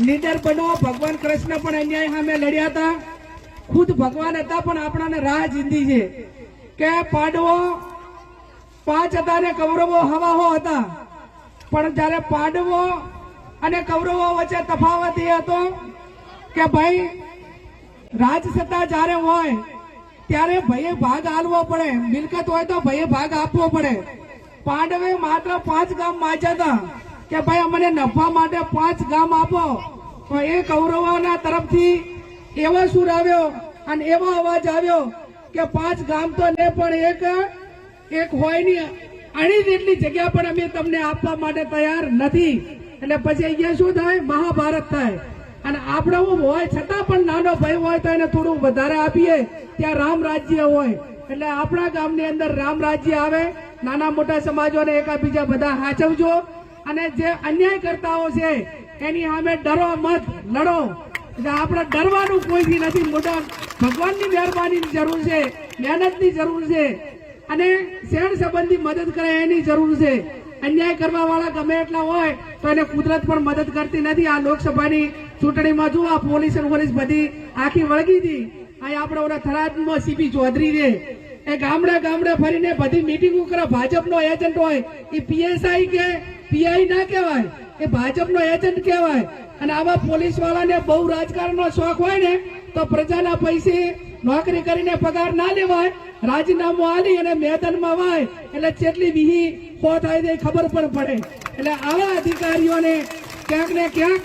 Leader બનો ભગવાન કૃષ્ણ પણ અન્યાય સામે લડ્યા હતા. ખુદ ભગવાન હતા, પણ આપણાને રાહ જીંદી છે. કે પાડવો, પાંચ હતા ને કૌરવો હવાહો હતા. પણ જ્યારે પાંડવો અને કૌરવો વચ્ચે તફાવત એ હતો કે ભાઈ રાજ સત્તા જ્યારે હોય, ત્યારે ભયે ભાગ આલવો પડે. મિલકત હોય તો ભયે ભાગ આપવો પડે. પાંડવે માત્ર પાંચ ગામ માંગ્યા હતા. કે ભાઈ, અમને નફા માટે પાંચ ગામ આપો. તો એ કૌરવોના તરફથી એવો સુર આવ્યો અને એવો અવાજ આવ્યો કે પાંચ ગામ તો ને પણ એક એક હોયની અણી જેટલી જગ્યા પણ અમે તમને આપવા માટે તૈયાર નથી. એટલે પછી અહીંયા શું થાય? મહાભારત થાય. અને આપણે હું હોય, છતાં પણ નાનો ભાઈ હોય તો એને થોડું વધારે આપીએ. ત્યાં રામ રાજ્ય હોય. એટલે આપણા ગામની અંદર રામ રાજ્ય આવે. નાના મોટા સમાજોને એકાબીજા બધા હાચવજો. અને જે અન્યાય કરતાઓ છે, એની સામે ડરો મત, લડો. એટલે આપણે ડરવાનું કોઈથી નથી. મોટા ભગવાનની મહેરબાનીની જરૂર છે, મહેનતની જરૂર છે, અને શેણ સંબંધી મદદ કરે એની જરૂર છે. અન્યાય કરવા વાળા ગમે એટલા હોય, તો એને કુદરત પણ મદદ કરતી નથી. આ લોકસભાની ચૂંટણીમાં જુઓ, આ પોલીસ પોલીસ બધી આખી વળગી હતી. અહીં આપણે ઓલા થરાદમાં સીપી ચૌધરી છે. એ ગામડે ગામડે ફરીને બધી મિટિંગો કરે ભાજપનો એજન્ટ હોય. એ પીએસઆઈ કે પીઆઈ ના કહેવાય, એ ભાજપનો એજન્ટ કહેવાય. અને આવા પોલીસ વાળાને બહુ રાજકારણનો શોખ હોય ને, તો પ્રજાના પૈસે નોકરી કરીને પગાર ના લેવાય, રાજીનામું આલી અને મેદાનમાં વાય, એટલે જેટલી વિહી ખો થાય તે ખબર પણ પડે. એટલે આવા અધિકારીઓને ક્યાંક ને ક્યાંક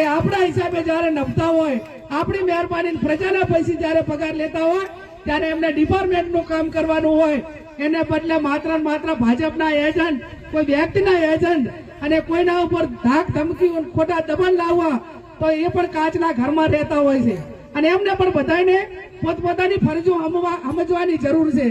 એ આપણા હિસાબે જ્યારે નભતા હોય, આપણી મહેરબાની પ્રજાના પૈસે જ્યારે પગાર લેતા હોય, ત્યારે એમને ડિપાર્ટમેન્ટનું કામ કરવાનું હોય, એને બદલે માત્ર માત્ર ભાજપના એજન્ટ કોઈ વ્યક્તિના એજન્ટ અને કોઈના ઉપર ધાક ધમકી ખોટા દબાણ લાવવા, તો એ પણ કાચના ઘરમાં રહેતા હોય છે. અને એમને પણ બધાને પોતપોતાની ફરજો સમજવાની જરૂર છે.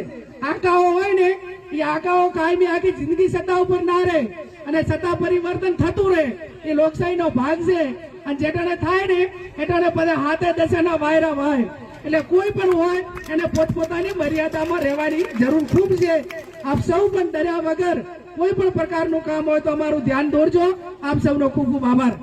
આકાઓ હોય ને, એ આકાઓ કાયમી આખી જિંદગી સત્તા ઉપર ના રહે અને સત્તા પરિવર્તન થતું રહે, એ લોકશાહીનો ભાગ છે. અને જેટાણે થાય ને એટાણે બધા હાથે દશાના વાયરા વાય એટલે કોઈ પણ હોય, એને પોતપોતાની મર્યાદામાં રહેવાની જરૂર ખૂબ છે. આપ સૌ પણ ડર્યા વગર કોઈ પણ પ્રકારનું કામ હોય તો અમારું ધ્યાન દોરજો. આપ સૌનો ખૂબ ખૂબ આભાર.